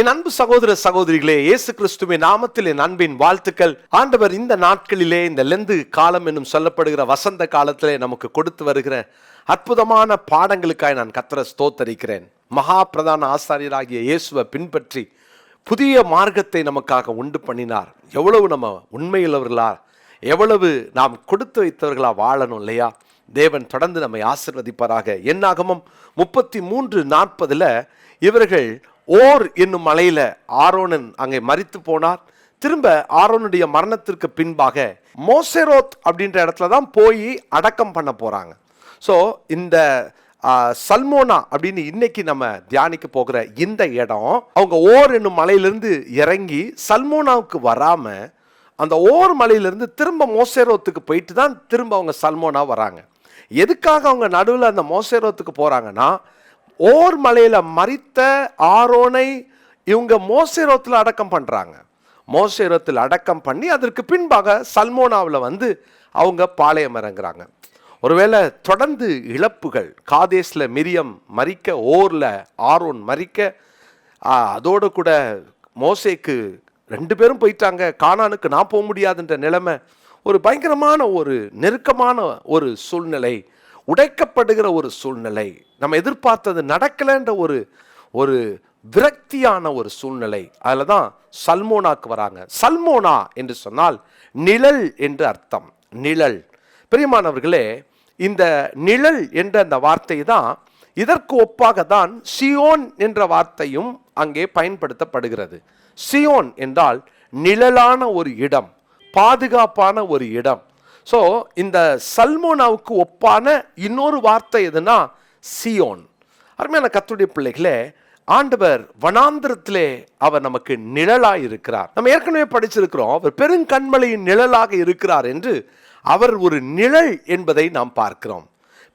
என் அன்பு சகோதர சகோதரிகளே இயேசு கிறிஸ்துவின் நாமத்தில் என் அன்பின் வாழ்த்துக்கள். ஆண்டவர் இந்த நாட்களிலே இந்த லெந்து காலம் என்னும் சொல்லப்படுகிற வசந்த காலத்திலே நமக்கு கொடுத்து வருகிற அற்புதமான பாடங்களுக்காய் நான் கத்தர ஸ்தோத்தரிக்கிறேன். மகா பிரதான ஆசாரியராகிய இயேசுவை பின்பற்றி புதிய மார்க்கத்தை நமக்காக உண்டு பண்ணினார். எவ்வளவு நம்ம உண்மையுள்ளவர்களா எவ்வளவு நாம் கொடுத்து வைத்தவர்களா வாழணும் இல்லையா? தேவன் தொடர்ந்து நம்மை ஆசிர்வதிப்பாராக. என்னாகமும் முப்பத்தி மூன்று நாற்பதுல இவர்கள் ஓர் என்னும் மலையில ஆரோனன் அங்கே மறித்து போனார். திரும்ப ஆரோனுடைய மரணத்திற்கு பின்பாக மோசெரோத் அப்படின்ற இடத்துல தான் போய் அடக்கம் பண்ண போகிறாங்க ஸோ இந்த சல்மோனா அப்படின்னு இன்னைக்கு நம்ம தியானிக்க போகிற இந்த இடம் அவங்க ஓர் என்னும் மலையிலிருந்து இறங்கி சல்மோனாவுக்கு வராமல் அந்த ஓர் மலையிலிருந்து திரும்ப மோசேரோத்துக்கு போயிட்டு தான் திரும்ப அவங்க சல்மோனா வராங்க. எதுக்காக அவங்க நடுவில் அந்த மோசேரோத்துக்கு போகிறாங்கன்னா ஓர் மலையில் மறித்த ஆரோனை இவங்க மோசேரோத்தில் அடக்கம் பண்ணுறாங்க மோசேரோத்தில் அடக்கம் பண்ணி அதற்கு பின்பாக சல்மோனாவில் வந்து அவங்க பாளையம் இறங்குறாங்க. ஒருவேளை தொடர்ந்து இழப்புகள் காதேஸில் மிரியம் மறிக்க ஓரில் ஆரோன் மறிக்க அதோடு கூட மோசேக்கு ரெண்டு பேரும் போயிட்டாங்க. காணானுக்கு நான் போக முடியாதுன்ற நிலைமை ஒரு பயங்கரமான ஒரு நெருக்கமான ஒரு சூழ்நிலை உடைக்கப்படுகிற ஒரு சூழ்நிலை. நம்ம எதிர்பார்த்தது நடக்கலைன்ற ஒரு ஒரு விரக்தியான ஒரு சூழ்நிலை. அதில் தான் சல்மோனாக்கு வராங்க. சல்மோனா என்று சொன்னால் நிழல் என்று அர்த்தம். நிழல். பிரியமானவர்களே இந்த நிழல் என்ற அந்த வார்த்தை தான் இதற்கு ஒப்பாக தான் சியோன் என்ற வார்த்தையும் அங்கே பயன்படுத்தப்படுகிறது. சியோன் என்றால் நிழலான ஒரு இடம் பாதுகாப்பான ஒரு இடம். ஸோ இந்த சல்மோனாவுக்கு ஒப்பான இன்னொரு வார்த்தை எதுனா சியோன். அருமையான கத்துடைய பிள்ளைகளே ஆண்டவர் வனாந்திரத்திலே அவர் நமக்கு நிழலாய் இருக்கிறார். நம்ம ஏற்கனவே படிச்சிருக்கிறோம் அவர் பெருங்கண்மலையின் நிழலாக இருக்கிறார் என்று அவர் ஒரு நிழல் என்பதை நாம் பார்க்கிறோம்.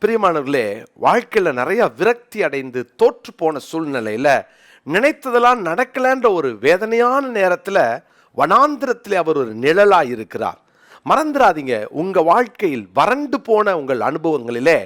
பிரியமானவர்களே வாழ்க்கையில் நிறைய விரக்தி அடைந்து தோற்று போன சூழ்நிலையில் நினைத்ததெல்லாம் நடக்கலன்ற ஒரு வேதனையான நேரத்தில் வனாந்திரத்திலே அவர் ஒரு நிழலாக இருக்கிறார். மறந்துடாதீங்க உங்கள் வாழ்க்கையில் வறண்டு போன உங்கள் அனுபவங்களிலே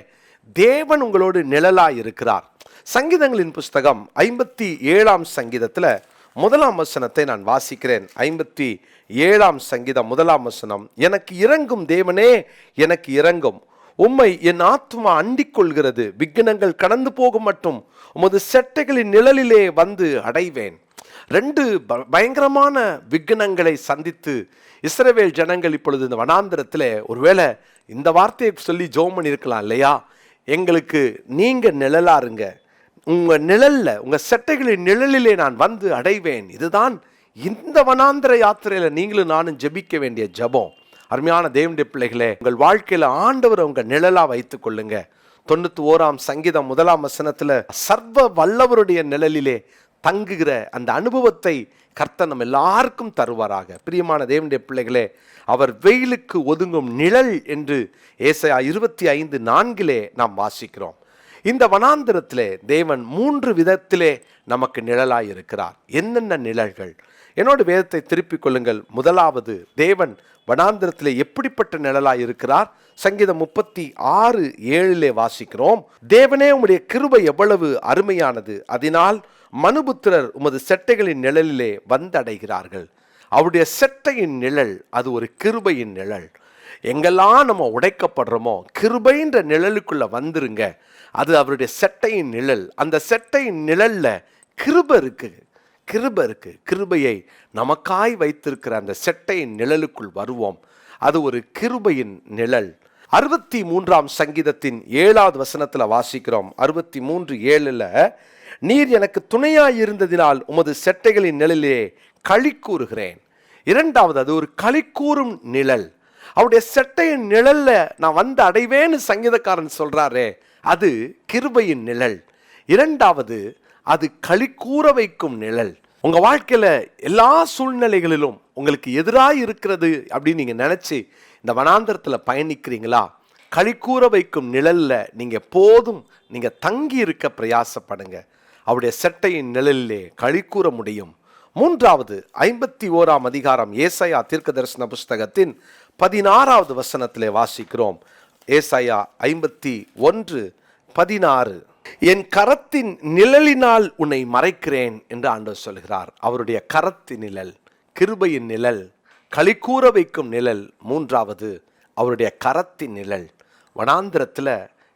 தேவன் உங்களோடு நிழலாய் இருக்கிறார். சங்கீதங்களின் புஸ்தகம் ஐம்பத்தி ஏழாம் சங்கீதத்தில் முதலாம் வசனத்தை நான் வாசிக்கிறேன். ஐம்பத்தி ஏழாம் சங்கீதம் முதலாம் வசனம் எனக்கு இறங்கும் தேவனே எனக்கு இறங்கும். உம்மை என் ஆத்மா அண்டிக் கொள்கிறது விக்னங்கள் கடந்து போகும் மட்டும் உமது செட்டைகளின் நிழலிலே வந்து அடைவேன். ரெண்டு ப- பயங்கரமான விக்னங்களை சந்தித்து இஸ்ரவேல் ஜனங்கள் இப்பொழுது இந்த வனாந்திரத்தில் ஒருவேளை இந்த வார்த்தையை சொல்லி ஜோம் பண்ணியிருக்கலாம் இல்லையா? எங்களுக்கு நீங்கள் நிழலா இருங்க நிழலில் உங்கள் செட்டைகளின் நிழலிலே நான் வந்து அடைவேன். இதுதான் இந்த வனாந்திர யாத்திரையில் நீங்களும் நானும் ஜெபிக்க வேண்டிய ஜெபம். அருமையான தேவனுடைய பிள்ளைகளே உங்கள் வாழ்க்கையில் ஆண்டவரை உங்கள் நிழலாக வைத்துக் கொள்ளுங்க. தொண்ணூற்றி ஓராம் சங்கீதம் முதலாம் வசனத்தில் சர்வ வல்லவருடைய நிழலிலே தங்குகிற அந்த அனுபவத்தை கர்த்தர் நம்ம எல்லாருக்கும் தருவாராக. பிரியமான தேவனுடைய பிள்ளைகளே அவர் வெயிலுக்கு ஒதுங்கும் நிழல் என்று ஏசையா இருபத்தி ஐந்து நான்கிலே நாம் வாசிக்கிறோம். இந்த வனாந்திரத்திலே தேவன் மூன்று விதத்திலே நமக்கு நிழலாய் இருக்கிறார். என்னென்ன நிழல்கள்? என்னோட வேதத்தை திருப்பிக் கொள்ளுங்கள். முதலாவது தேவன் வனாந்திரத்திலே எப்படிப்பட்ட நிழலாய் இருக்கிறார்? சங்கீதம் முப்பத்தி ஆறு ஏழிலே வாசிக்கிறோம். தேவனே உம்முடைய கிருபை எவ்வளவு அருமையானது. அதனால் மனுபுத்திரர் உமது செட்டைகளின் நிழலிலே வந்தடைகிறார்கள். அவருடைய செட்டையின் நிழல் அது ஒரு கிருபையின் நிழல். எங்கெல்லாம் நம்ம உடைக்கப்படுறோமோ கிருபைன்ற நிழலுக்குள்ளே வந்துருங்க. அது அவருடைய செட்டையின் நிழல். அந்த செட்டையின் நிழல்ல கிருப இருக்கு. கிருப இருக்கு. கிருபையை நமக்காய் வைத்திருக்கிற அந்த செட்டையின் நிழலுக்குள் வருவோம். அது ஒரு கிருபையின் நிழல். அறுபத்தி மூன்றாம் சங்கீதத்தின் ஏழாவது வசனத்தில் வாசிக்கிறோம். அறுபத்தி மூன்று ஏழில் நீர் எனக்கு துணையாய் இருந்ததினால் உமது செட்டைகளின் நிழலிலே களி கூறுகிறேன். இரண்டாவது அது ஒரு களி கூறும் நிழல். அவருடைய செட்டையின் நிழலில் நான் வந்து அடைவேன்னு சங்கீதக்காரன் சொல்கிறாரே அது கிருபையின் நிழல். இரண்டாவது அது களி கூற வைக்கும் நிழல். உங்கள் வாழ்க்கையில் எல்லா சூழ்நிலைகளிலும் உங்களுக்கு எதிராக இருக்கிறது அப்படின்னு நீங்கள் நினச்சி இந்த வனாந்தரத்தில் பயணிக்கிறீங்களா? கழிக்கூற வைக்கும் நிழல்ல நீங்கள் போதும் நீங்கள் தங்கி இருக்க பிரயாசப்படுங்க. அவருடைய செட்டையின் நிழலிலே கழிக்கூற கூற முடியும். மூன்றாவது ஐம்பத்தி ஓராம் அதிகாரம் ஏசையா தீர்க்க தரிசன புஸ்தகத்தின் பதினாறாவது வசனத்திலே வாசிக்கிறோம். ஏசையா ஐம்பத்தி ஒன்று பதினாறு. என் கரத்தின் நிழலினால் உன்னை மறைக்கிறேன் என்று ஆண்டவர் சொல்கிறார். அவருடைய கரத்தின் நிழல் கிருபையின் நிழல் களிக்கூற வைக்கும் நிழல் மூன்றாவது அவருடைய கரத்தின் நிழல். வனாந்திரத்தில்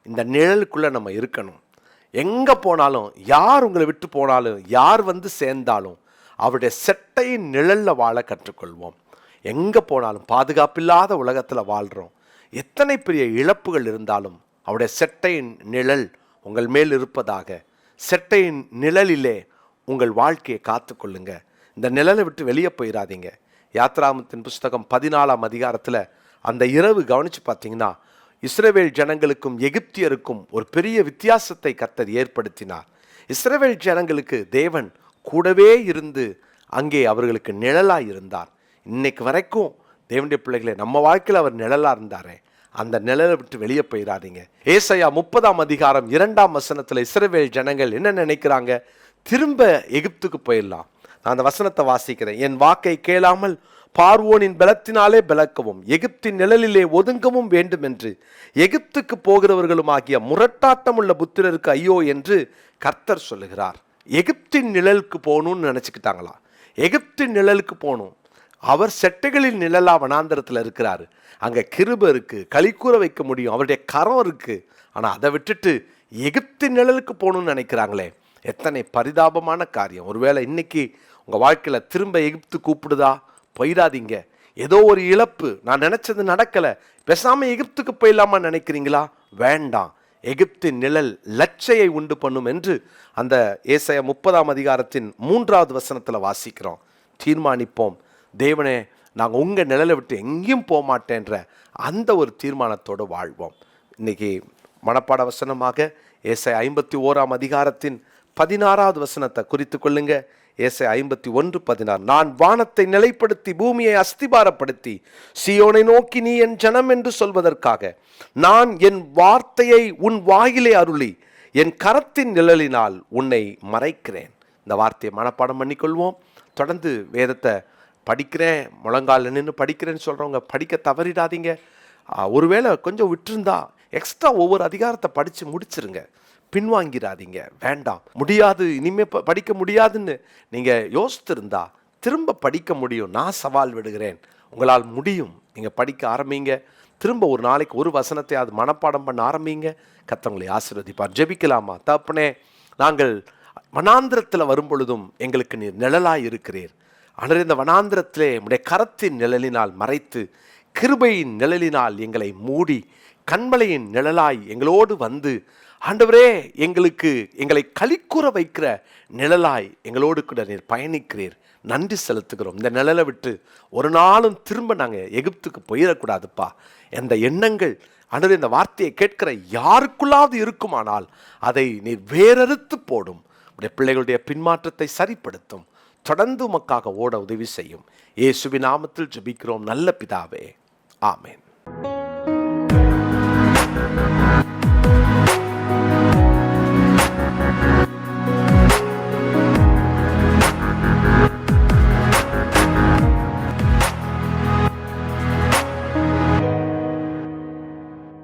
இந்த நிழலுக்குள்ளே நம்ம இருக்கணும். எங்கே போனாலும் யார் உங்களை விட்டு போனாலும் யார் வந்து சேர்ந்தாலும் அவருடைய செட்டையின் நிழலில் வாழ கற்றுக்கொள்வோம். எங்கே போனாலும் பாதுகாப்பில்லாத உலகத்தில் வாழ்கிறோம் எத்தனை பெரிய இழப்புகள் இருந்தாலும் அவருடைய செட்டையின் நிழல் உங்கள் மேல் இருப்பதாக. செட்டையின் நிழலிலே உங்கள் வாழ்க்கையை காத்துக்கொள்ளுங்க. இந்த நிழலை விட்டு வெளியே போயிடாதீங்க யாத்ராமத்தின் புஸ்தகம் பதினாலாம் அதிகாரத்தில் அந்த இரவு கவனித்து பார்த்தீங்கன்னா இஸ்ரேவேல் ஜனங்களுக்கும் எகிப்தியருக்கும் ஒரு பெரிய வித்தியாசத்தை கர்த்தர் ஏற்படுத்தினார். இஸ்ரவேல் ஜனங்களுக்கு தேவன் கூடவே இருந்து அங்கே அவர்களுக்கு நிழலாக இருந்தார். இன்னைக்கு வரைக்கும் தேவனுடைய பிள்ளைகளை நம்ம வாழ்க்கையில் அவர் நிழலாக இருந்தாரே. அந்த நிழலை விட்டு வெளியே போயிடாதீங்க ஏசையா முப்பதாம் அதிகாரம் இரண்டாம் வசனத்தில் இஸ்ரவேல் ஜனங்கள் என்ன நினைக்கிறாங்க? திரும்ப எகிப்துக்கு போயிடலாம். அந்த வசனத்தை வாசிக்கிறேன். என் வாக்கை கேளாமல் பார்வோனின் பலத்தினாலே பலக்கவும் எகிப்தின் நிழலிலே ஒதுங்கவும் வேண்டும் என்று எகிப்துக்கு போகிறவர்களும் ஆகிய முரட்டாட்டம் உள்ள புத்திரருக்கு ஐயோ என்று கர்த்தர் சொல்லுகிறார். எகிப்தின் நிழலுக்கு போகணும்னு நினச்சிக்கிட்டாங்களா? எகிப்தின் நிழலுக்கு போகணும். அவர் செட்டைகளின் நிழலா வனாந்தரத்தில் இருக்கிறார். அங்கே கிருப இருக்குது களிக்கூற வைக்க முடியும் அவருடைய கரம் இருக்குது ஆனால் அதை விட்டுட்டு எகிப்தின் நிழலுக்கு போகணும்னு நினைக்கிறாங்களே. எத்தனை பரிதாபமான காரியம். ஒருவேளை இன்னைக்கு உங்கள் வாழ்க்கையில் திரும்ப எகிப்து கூப்பிடுதா? போயிடாதீங்க. ஏதோ ஒரு இழப்பு. நான் நினச்சது நடக்கலை. பேசாமல் எகிப்துக்கு போயிடலாமா நினைக்கிறீங்களா? வேண்டாம். எகிப்தின் நிழல் லட்சையை உண்டு பண்ணும் என்று அந்த ஏசைய முப்பதாம் அதிகாரத்தின் மூன்றாவது வசனத்தில் வாசிக்கிறோம். தீர்மானிப்போம். தேவனே நாங்கள் உங்கள் நிழலை விட்டு எங்கேயும் போக மாட்டேன்ற அந்த ஒரு தீர்மானத்தோடு வாழ்வோம். இன்னைக்கு மனப்பாட வசனமாக ஏசை ஐம்பத்தி ஓராம் அதிகாரத்தின் பதினாறாவது வசனத்தை குறித்து கொள்ளுங்க. ஏசை ஐம்பத்தி ஒன்று பதினாறு. நான் வானத்தை நிலைப்படுத்தி பூமியை அஸ்திபாரப்படுத்தி சியோனை நோக்கி நீ என் ஜனம் என்று சொல்வதற்காக நான் என் வார்த்தையை உன் வாயிலே அருளி என் கரத்தின் நிழலினால் உன்னை மறைக்கிறேன். இந்த வார்த்தையை மனப்பாடம் பண்ணிக்கொள்வோம். தொடர்ந்து வேதத்தை படிக்கிறேன். முழங்கால நின்று படிக்கிறேன்னு சொல்கிறவங்க படிக்க தவறிடாதீங்க. ஒருவேளை கொஞ்சம் விட்டுருந்தா எக்ஸ்ட்ரா ஒவ்வொரு அதிகாரத்தை படித்து முடிச்சிருங்க. பின்வாங்கிறாதீங்க. வேண்டாம். முடியாது. இனிமே படிக்க முடியாதுன்னு நீங்கள் யோசித்திருந்தா திரும்ப படிக்க முடியும். நான் சவால் விடுகிறேன். உங்களால் முடியும். நீங்கள் படிக்க ஆரம்பிங்க. திரும்ப ஒரு நாளைக்கு ஒரு வசனத்தை அது மனப்பாடம் பண்ண ஆரம்பிங்க. கத்தவங்களை ஆசீர்வதிப்பார். ஜெபிக்கலாமா? தப்புனே நாங்கள் வனாந்திரத்தில் வரும் பொழுதும் எங்களுக்கு நீர் நிழலாய் இருக்கிறீர். ஆனால் இந்த வனாந்திரத்திலே உடைய கரத்தின் நிழலினால் மறைத்து கிருபையின் நிழலினால் எங்களை மூடி கண்மலையின் நிழலாய் எங்களோடு வந்து ஆண்டவரே எங்களுக்கு எங்களை கலிக்கூற வைக்கிற நிழலாய் எங்களோடு கூட நீர் பயணிக்கிறீர். நன்றி செலுத்துகிறோம். இந்த நிழலை விட்டு ஒரு நாளும் திரும்ப நாங்கள் எகிப்துக்கு போயிடக்கூடாதுப்பா. எந்த எண்ணங்கள் ஆண்டவரே இந்த வார்த்தையை கேட்கிற யாருக்குள்ளாவது இருக்குமானால் அதை நீர் வேறறுத்து போடும். உடைய பிள்ளைகளுடைய பின்மாற்றத்தை சரிப்படுத்தும். தொடர்ந்து உமக்காக ஓட உதவி செய்யும். இயேசுவின் நாமத்தில் ஜபிக்கிறோம். நல்ல பிதாவே. ஆமேன்.